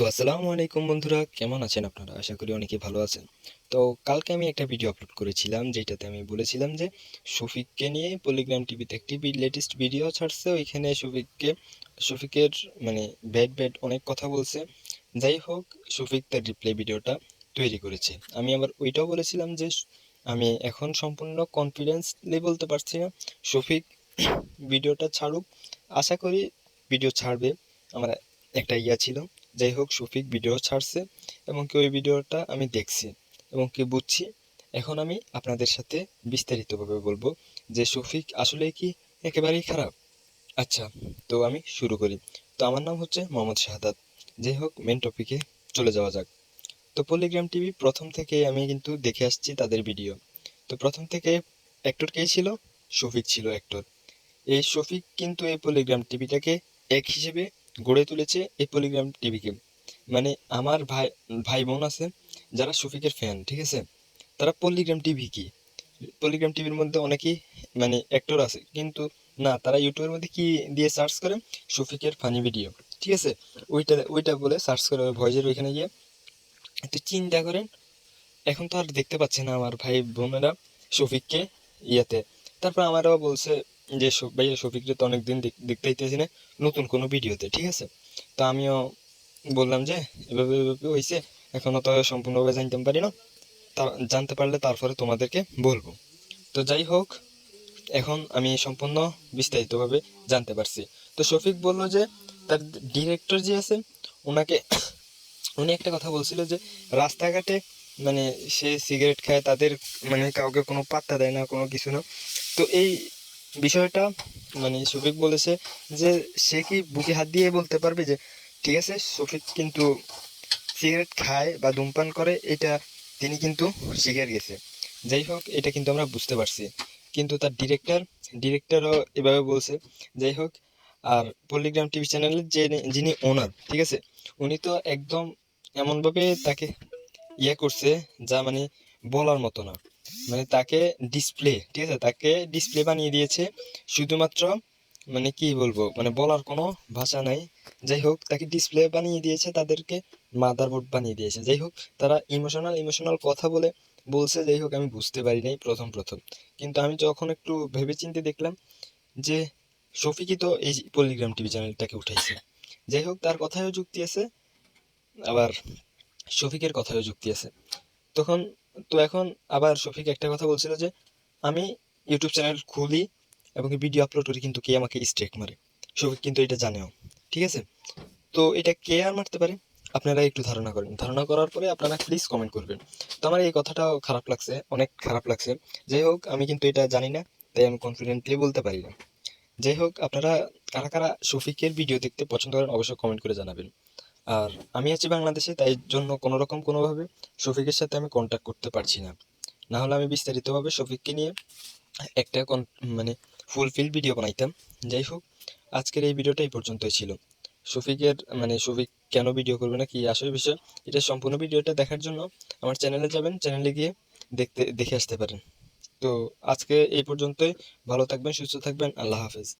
তো আসসালামু আলাইকুম বন্ধুরা, কেমন আছেন আপনারা? আশা করি অনেকে ভালো আছেন। তো কালকে আমি একটা ভিডিও আপলোড করেছিলাম, যেটাতে আমি বলেছিলাম যে শফিককে নিয়ে পলিগ্রাম টিভিতে একটি লেটেস্ট ভিডিও ছাড়ছে। ওইখানে শফিককে, শফিকের মানে ব্যাড ব্যাড অনেক কথা বলছে। যাই হোক, শফিক তার রিপ্লাই ভিডিওটা তৈরি করেছে। আমি আবার ওইটাও বলেছিলাম যে আমি এখন সম্পূর্ণ কনফিডেন্সলি বলতে পারছি না। শফিক ভিডিওটা ছাড়ুক। আশা করি ভিডিও ছাড়বে। আমার একটা ইয়া ছিল। যাই হোক, শফিক ভিডিও ছাড়ছে এবং কি ওই ভিডিওটা আমি দেখছি এবং কি বুঝছি। এখন আমি আপনাদের সাথে বিস্তারিতভাবে বলব যে শফিক আসলে কি একেবারেই খারাপ? আচ্ছা তো আমি শুরু করি। তো আমার নাম হচ্ছে মোহাম্মদ শাহাদাত। যাই হোক মেন টপিকে চলে যাওয়া যাক। তো পলিগ্রাম টিভি প্রথম থেকে আমি কিন্তু দেখে আসছি তাদের ভিডিও তো প্রথম থেকে অ্যাক্টর কে ছিল? শফিক ছিল অ্যাক্টর এই শফিক কিন্তু এই পলিগ্রাম টিভিটাকে এক হিসেবে গড়ে তুলেছে এই পলিগ্রাম টিভিকে মানে আমার ভাই ভাই বোন আছে, যারা শফিকের ফ্যান ঠিক আছে? তারা পলিগ্রাম টিভি কি? পলিগ্রাম টিভির মধ্যে অনেকেই মানে অ্যাক্টর আছে, কিন্তু না, তারা ইউটিউবের মধ্যে কি দিয়ে সার্চ করে? শফিকের ফানি ভিডিও ঠিক আছে? ওইটা ওইটা বলে সার্চ করে ভয়েসের ওইখানে গিয়ে। তো চিন্তা করেন, এখন তো আর দেখতে পাচ্ছে না আমার ভাই বোনেরা শফিককে ইয়েতে। তারপর আমারও বলছে যে ভাইয়া শফিকরে তো অনেকদিন দেখ- দেখতে হইতেছি না, নতুন কোনো ভিডিওতে, ঠিক আছে? তো আমিও বললাম যে, এভাবে এভাবে হয়েছে এখনও তো সম্পূর্ণভাবে জানতে পারি না। তা জানতে পারলে তারপরে তোমাদেরকে বলব। তো যাই হোক, এখন আমি সম্পূর্ণ বিস্তারিতভাবে জানতে পারছি। তো শফিক বলল যে, তার ডিরেক্টর যে আছে ওনাকে উনি একটা কথা বলছিল যে, রাস্তাঘাটে মানে সে সিগারেট খায়, তাদের মানে কাউকে কোনো পাত্তা দেয় না, কোনো কিছু না। তো এই বিষয়টা মানে শফিক বলেছে যে, সে কি বুকে হাত দিয়ে বলতে পারবে যে, ঠিক আছে, শফিক কিন্তু সিগারেট খায় বা ধূমপান করে, এটা তিনি কিন্তু শিখে গেছে যাই হোক, এটা কিন্তু আমরা বুঝতে পারছি। কিন্তু তার ডিরেক্টর ডিরেক্টরও এভাবে বলছে, যাই হোক, আর পল্লিগ্রাম টিভি চ্যানেলের যে যিনি ওনার ঠিক আছে, উনি তো একদম এমনভাবে তাকে ইয়ে করছে, যা মানে বলার মতো না। মানে তাকে ডিসপ্লে ঠিক আছে? তাকে ডিসপ্লে বানিয়ে দিয়েছে। শুধুমাত্র মানে কি বলব? মানে বলার কোনো ভাষা নাই। যাই হোক, তাকে ডিসপ্লে বানিয়ে দিয়েছে, তাদেরকে মাদারবোর্ড বানিয়ে দিয়েছে। যাই হোক, তারা ইমোশনাল ইমোশনাল কথা বলে বলছে। যাই হোক, আমি বুঝতে পারি নাই প্রথম প্রথম। কিন্তু আমি যখন একটু ভেবেচিন্তে দেখলাম যে শফিকই তো এই পলিগ্রাম টিভি চ্যানেলটাকে উঠাইছে। যাই হোক, তার কথায়ও যুক্তি আছে, আবার শফিকের কথায়ও যুক্তি আছে। তখন তো এখন আবার শফিক একটা কথা বলছিল যে, আমি ইউটিউব চ্যানেল খুলি এবং ভিডিও আপলোড করি, কিন্তু কে আমাকে স্ট্রেক মারে? শফিক কিন্তু এটা জানেও। ঠিক আছে? তো এটা কে আর মারতে পারে? আপনারা একটু ধারণা করেন। ধারণা করার পরে আপনারা প্লিজ কমেন্ট করবেন। তো আমার এই কথাটাও খারাপ লাগছে, অনেক খারাপ লাগছে। যাই হোক, আমি কিন্তু এটা জানি না, তাই আমি কনফিডেন্টলি বলতে পারি না। যাই হোক, আপনারা কারা কারা শফিকের ভিডিও দেখতে পছন্দ করেন, অবশ্যই কমেন্ট করে জানাবেন। আর আমি আছি বাংলাদেশে, তাই জন্য কোনো রকম কোনোভাবে শফিকের সাথে আমি কন্ট্যাক্ট করতে পারছি না। না হলে আমি বিস্তারিতভাবে শফিককে নিয়ে একটা মানে ফুলফিল ভিডিও বানাইতাম। যাই হোক, আজকের এই ভিডিওটা এই পর্যন্তই ছিল। শফিকের মানে শফিক কেন ভিডিও করবে না, কি আসল বিষয়, এটা সম্পূর্ণ ভিডিওটা দেখার জন্য আমার চ্যানেলে যাবেন চ্যানেলে গিয়ে দেখতে, দেখে আসতে পারেন। তো আজকে এই পর্যন্তই। ভালো থাকবেন, সুস্থ থাকবেন, আল্লাহ হাফেজ।